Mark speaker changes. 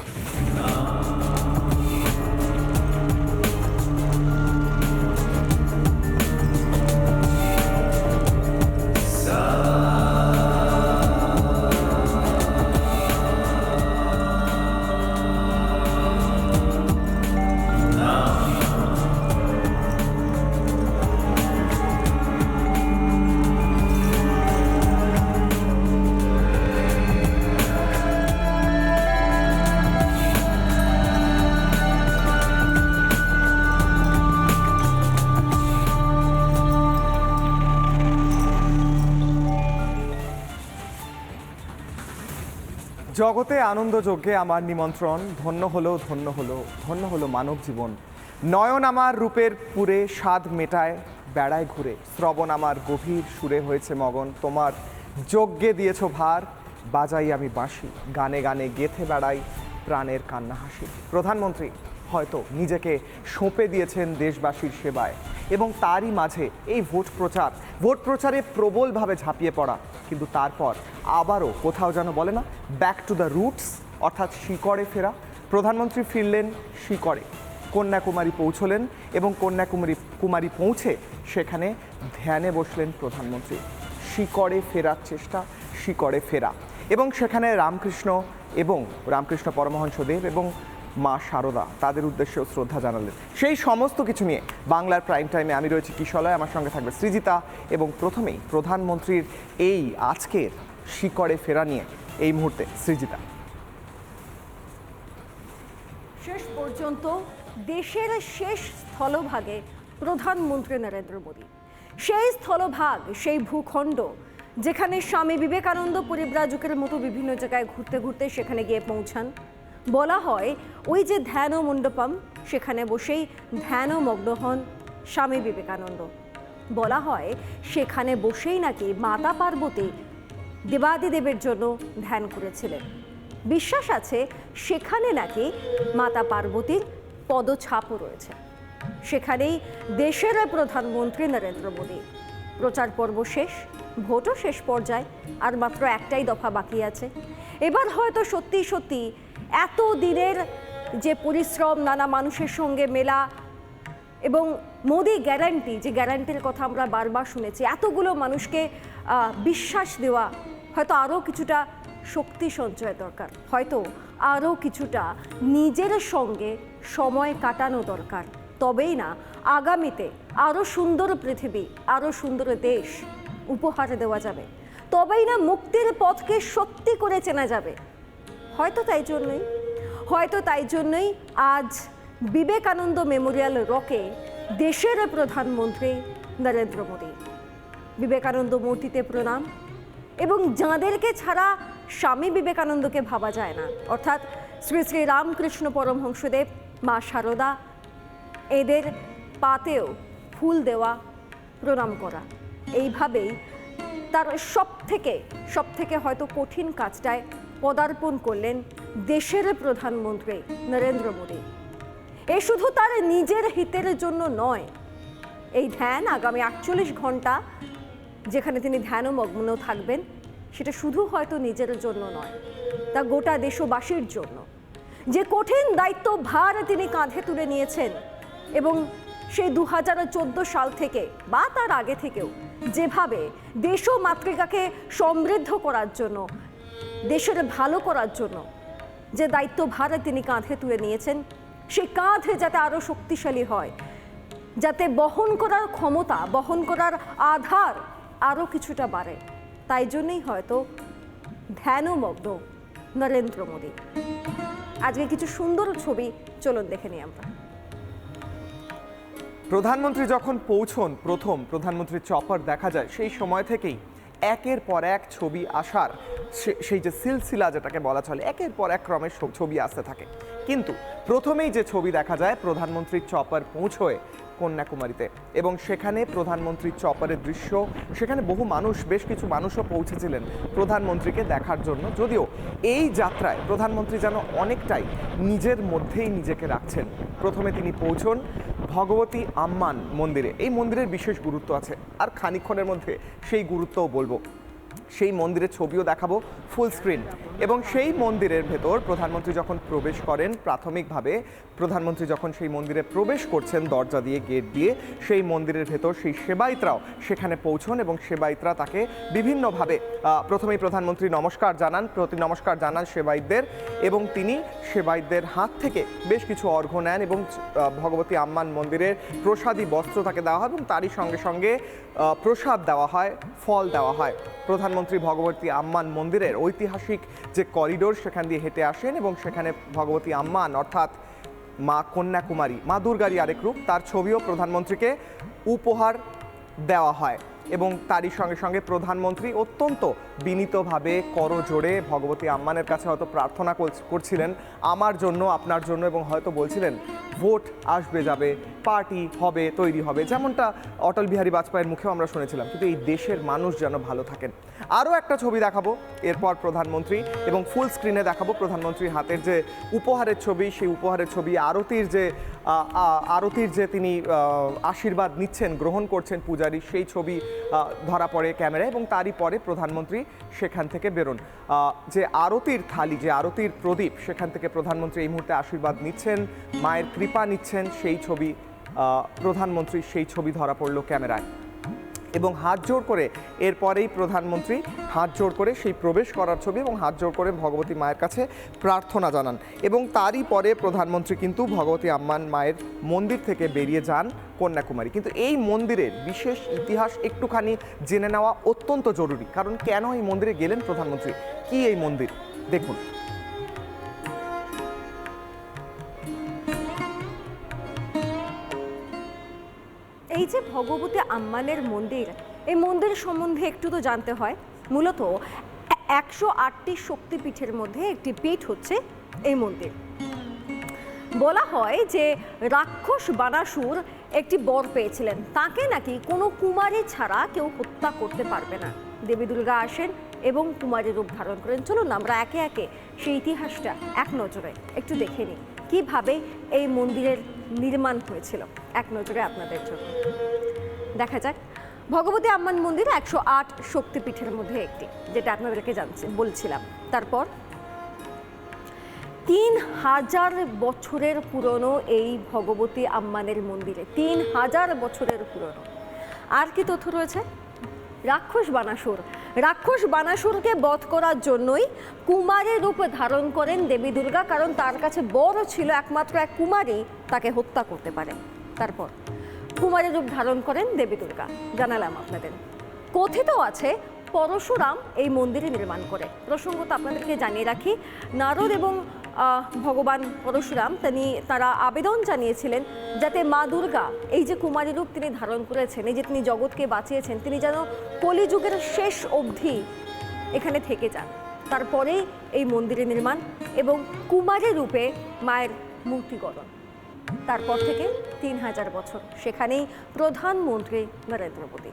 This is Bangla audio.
Speaker 1: Thank you. জগতে আনন্দযজ্ঞে আমার নিমন্ত্রণ, ধন্য হলো ধন্য হলো ধন্য হলো মানব জীবন। নয়ন আমার রূপের পুরে স্বাদ মেটায়, বেড়ায় ঘুরে। শ্রবণ আমার গভীর সুরে হয়েছে মগন, তোমার যজ্ঞে দিয়েছ ভার, বাজাই আমি বাঁশি। গানে গানে গেথে বেড়াই প্রাণের কান্না হাসি। প্রধানমন্ত্রী হয়তো নিজেকে সঁপে দিয়েছেন দেশবাসীর সেবায়। এবং তারই মাঝে এই ভোট প্রচার, ভোট প্রচারে প্রবলভাবে ঝাঁপিয়ে পড়া। কিন্তু তারপর আবারও কোথাও যেন বলে না ব্যাক টু দ্য রুটস অর্থাৎ শিকড়ে ফেরা। প্রধানমন্ত্রী ফিরলেন শিকড়ে। কন্যাকুমারী পৌঁছলেন এবং কন্যাকুমারী, কুমারী পৌঁছে সেখানে ধ্যানে বসলেন প্রধানমন্ত্রী। শিকড়ে ফেরার চেষ্টা, শিকড়ে ফেরা। এবং সেখানে রামকৃষ্ণ এবং রামকৃষ্ণ পরমহংসদেব এবং মা শারদা তাদের উদ্দেশ্যেও শ্রদ্ধা জানালেন। সেই সমস্ত কিছু নিয়ে বাংলার প্রাইম টাইমে আমি রয়েছি কিশলয়, আমার সঙ্গে থাকবে সৃজিতা এবং প্রথমেই প্রধানমন্ত্রীর এই আজকের শিকড়ে ফেরা নিয়ে এই মুহূর্তে সৃজিতা।
Speaker 2: শেষ পর্যন্ত দেশের শেষ স্থলভাগে প্রধানমন্ত্রী নরেন্দ্র মোদী। সেই স্থলভাগ, সেই ভূখণ্ড, যেখানে স্বামী বিবেকানন্দ, পরিব্রাজকের মতো বিভিন্ন জায়গায় ঘুরতে ঘুরতে সেখানে গিয়ে পৌঁছান। বলা হয়, ওই যে ধ্যান মণ্ডপম সেখানে বসেই ধ্যান মগ্ন হন স্বামী বিবেকানন্দ। বলা হয়, সেখানে বসেই নাকি মাতা পার্বতী দেবাদিদেবের জন্য ধ্যান করেছিলেন। বিশ্বাস আছে, সেখানে নাকি মাতা পার্বতীর পদছাপও রয়েছে। সেখানেই দেশের প্রধানমন্ত্রী নরেন্দ্র মোদী। প্রচার পর্ব শেষ, ভোটও শেষ পর্যায়ে, আর মাত্র একটাই দফা বাকি আছে। এবার হয়তো সত্যি সত্যি এত দিনের যে পরিশ্রম নানা মানুষের সঙ্গে মেলা এবং মোদি গ্যারান্টি, যে গ্যারান্টির কথা আমরা বারবার শুনেছি, এতগুলো মানুষকে বিশ্বাস দেওয়া হয়তো আরও কিছুটা শক্তি সঞ্চয় দরকার। হয়তো আরও কিছুটা নিজের সঙ্গে সময় কাটানো দরকার। তবেই না, আগামীতে আরও সুন্দর পৃথিবী আরও সুন্দর দেশ উপহার দেওয়া যাবে। তবেই না, মুক্তির পথকে সত্যি করে চেনা যাবে। হয়তো তাই জন্যই, হয়তো তাই জন্যই আজ বিবেকানন্দ মেমোরিয়াল রকে দেশের প্রধানমন্ত্রী নরেন্দ্র মোদী। বিবেকানন্দ মূর্তিতে প্রণাম এবং যাঁদেরকে ছাড়া স্বামী বিবেকানন্দকে ভাবা যায় না, অর্থাৎ শ্রী শ্রী রামকৃষ্ণ পরমহংসদেব, মা শারদা এদের পাতেও ফুল দেওয়া, প্রণাম করা। এইভাবেই তার সব থেকে সব থেকে হয়তো কঠিন কাজটায় পদার্পণ করলেন দেশের প্রধানমন্ত্রী নরেন্দ্র মোদী। এ শুধু তার নিজের হিতের জন্য নয়, এই ধ্যান আগামী আটচল্লিশ ঘণ্টা যেখানে তিনি ধ্যানমগ্ন থাকবেন, সেটা শুধু হয়তো নিজের জন্য নয়, তা গোটা দেশবাসীর জন্য। যে কঠিন দায়িত্ব ভার তিনি কাঁধে তুলে নিয়েছেন এবং সেই দু হাজার চোদ্দ সাল থেকে বা তার আগে থেকেও যেভাবে দেশ মাতৃকাকে সমৃদ্ধ করার জন্য দেশের ভালো করার জন্য যে দায়িত্ব ভার তিনি কাঁধে তুলে নিয়েছেন, সেই কাঁধে যাতে আরও শক্তিশালী হয়, যাতে বহন করার ক্ষমতা, বহন করার আধার আরও কিছুটা বাড়ে। তাই জন্যই হয়তো ধ্যানমগ্ন নরেন্দ্র মোদী। আজকে কিছু সুন্দর ছবি চলুন দেখে নিই আমরা।
Speaker 1: প্রধানমন্ত্রী যখন পৌঁছন প্রথম, প্রধানমন্ত্রীর চপার দেখা যায়, সেই সময় থেকেই একের পর এক ছবি আসার সেই যে সিলসিলা যেটাকে বলা চলে, একের পর এক ক্রমে ছবি আসতে থাকে। কিন্তু প্রথমেই যে ছবি দেখা যায়, প্রধানমন্ত্রীর চপার পৌঁছয় কন্যাকুমারীতে। এবং সেখানে প্রধানমন্ত্রীর চপারের দৃশ্য, সেখানে বহু মানুষ, বেশ কিছু মানুষও পৌঁছেছিলেন প্রধানমন্ত্রীকে দেখার জন্য। যদিও এই যাত্রায় প্রধানমন্ত্রী যেন অনেকটাই নিজের মধ্যেই নিজেকে রাখছেন। প্রথমে তিনি পৌঁছন ভগবতী আম্মান মন্দিরে। এই মন্দিরের বিশেষ গুরুত্ব আছে। আর খানিক্ষণের মধ্যে সেই গুরুত্বও বলব। সেই মন্দিরের ছবিও দেখাবো ফুল স্ক্রিন এবং সেই মন্দিরের ভেতর প্রধানমন্ত্রী যখন প্রবেশ করেন, প্রাথমিকভাবে প্রধানমন্ত্রী যখন সেই মন্দিরে প্রবেশ করছেন, দরজা দিয়ে গেট দিয়ে, সেই মন্দিরের ভেতর সেই সেবায়িতরাও সেখানে পৌঁছন এবং সেবায়িতরা তাকে বিভিন্নভাবে প্রথমেই প্রধানমন্ত্রী নমস্কার জানান, প্রতি নমস্কার জানান সেবায়িতদের এবং তিনি সেবায়িতদের হাত থেকে বেশ কিছু অর্ঘ্য নেন এবং ভগবতী আম্মান মন্দিরের প্রসাদী বস্ত্র তাকে দেওয়া হয় এবং তারই সঙ্গে সঙ্গে প্রসাদ দেওয়া হয়, ফল দেওয়া হয়। প্রধানমন্ত্রী ভগবতী আম্মান মন্দিরের ঐতিহাসিক যে করিডোর, সেখান দিয়ে হেঁটে আসেন এবং সেখানে ভগবতী আম্মান, অর্থাৎ মা কন্যাকুমারী, মা দুর্গারই আরেক রূপ, তার ছবিও প্রধানমন্ত্রীকে উপহার দেওয়া হয়। এবং তারই সঙ্গে সঙ্গে প্রধানমন্ত্রী অত্যন্ত বিনীতভাবে করজোড়ে ভগবতী আম্মানের কাছে হয়তো প্রার্থনা করছ- করছিলেন, আমার জন্য, আপনার জন্য এবং হয়তো বলছিলেন, ভোট আসবে, যাবে, পার্টি হবে, তৈরি হবে, যেমনটা অটল বিহারী বাজপেয়ীর মুখেও আমরা শুনেছিলাম, কিন্তু এই দেশের মানুষ যেন ভালো থাকেন। আরও একটা ছবি দেখাবো, এরপর প্রধানমন্ত্রী এবং ফুল স্ক্রিনে দেখাবো প্রধানমন্ত্রীর হাতের যে উপহারের ছবি, সেই উপহারের ছবি, আরতির যে আরতির যে তিনি আশীর্বাদ নিচ্ছেন, গ্রহণ করছেন পূজারী, সেই ছবি ধরা পড়ে ক্যামেরায় এবং তারই পরে প্রধানমন্ত্রী সেখান থেকে বেরোন। যে আরতির থালি যে আরতির প্রদীপ সেখান থেকে প্রধানমন্ত্রী এই মুহূর্তে আশীর্বাদ নিচ্ছেন মায়ের কৃপা নিচ্ছেন সেই ছবি আহ, প্রধানমন্ত্রী সেই ছবি ধরা পড়ল ক্যামেরায়। এবং হাত জোড় করে এরপরেই প্রধানমন্ত্রী হাত জোড় করে সেই প্রবেশ করার ছবি এবং হাত জোড় করে ভগবতী মায়ের কাছে প্রার্থনা জানান। এবং তারই পরে প্রধানমন্ত্রী কিন্তু ভগবতী আম্মান মায়ের মন্দির থেকে বেরিয়ে যান কন্যাকুমারী। কিন্তু এই মন্দিরের বিশেষ ইতিহাস একটুখানি জেনে নেওয়া অত্যন্ত জরুরি। কারণ কেন এই মন্দিরে গেলেন প্রধানমন্ত্রী? কি এই মন্দির? দেখুন।
Speaker 2: যে ভগবতী আম্মানের মন্দির, এই মন্দির সম্বন্ধে একটু তো জানতে হয়। মূলত একশো আটটি শক্তিপীঠের মধ্যে একটি পীঠ হচ্ছে এই মন্দির। বলা হয় যে রাক্ষস বানাসুর একটি বর পেয়েছিলেন। তাকে নাকি কোনো কুমারী ছাড়া কেউ হত্যা করতে পারবে না। দেবী দুর্গা আসেন এবং কুমারী রূপ ধারণ করেন। চলুন আমরা একে একে সেই ইতিহাসটা এক নজরে একটু দেখে নিই। কীভাবে এই মন্দিরের নির্মাণ হয়েছিল? এক নজরে আপনাদের জন্য। দেখা যাক। ভগবতী আম্মান মন্দির একশো আট শক্তিপীঠের মধ্যে একটি, যেটা আপনাদেরকে জানছি, বলছিলাম। তারপর তিন হাজার বছরের পুরনো এই ভগবতী আম্মানের মন্দিরে, তিন হাজার বছরের পুরনো। আর কি তথ্য রয়েছে? রাক্ষস বানাসুর রাক্ষস বানাসুরকে বধ করার জন্যই কুমারের রূপ ধারণ করেন দেবী দুর্গা, কারণ তার কাছে বড় ছিল একমাত্র এক কুমারী, তাকে হত্যা করতে পারে। তারপর কুমারের রূপ ধারণ করেন দেবী দুর্গা। জানালাম আপনাদের। কথিত আছে, পরশুরাম এই মন্দিরে নির্মাণ করে। প্রসঙ্গত আপনাদেরকে জানিয়ে রাখি, নারদ এবং ভগবান পরশুরাম, তিনি, তারা আবেদন জানিয়েছিলেন যাতে মা দুর্গা, এই যে কুমারী রূপ তিনি ধারণ করেছেন, এই যে তিনি জগৎকে বাঁচিয়েছেন, তিনি যেন কলিযুগের শেষ অবধি এখানে থেকে যান। তারপরেই এই মন্দিরের নির্মাণ এবং কুমারী রূপে মায়ের মূর্তি তারপর থেকে তিন হাজার বছর, সেখানেই প্রধানমন্ত্রী নরেন্দ্র মোদী।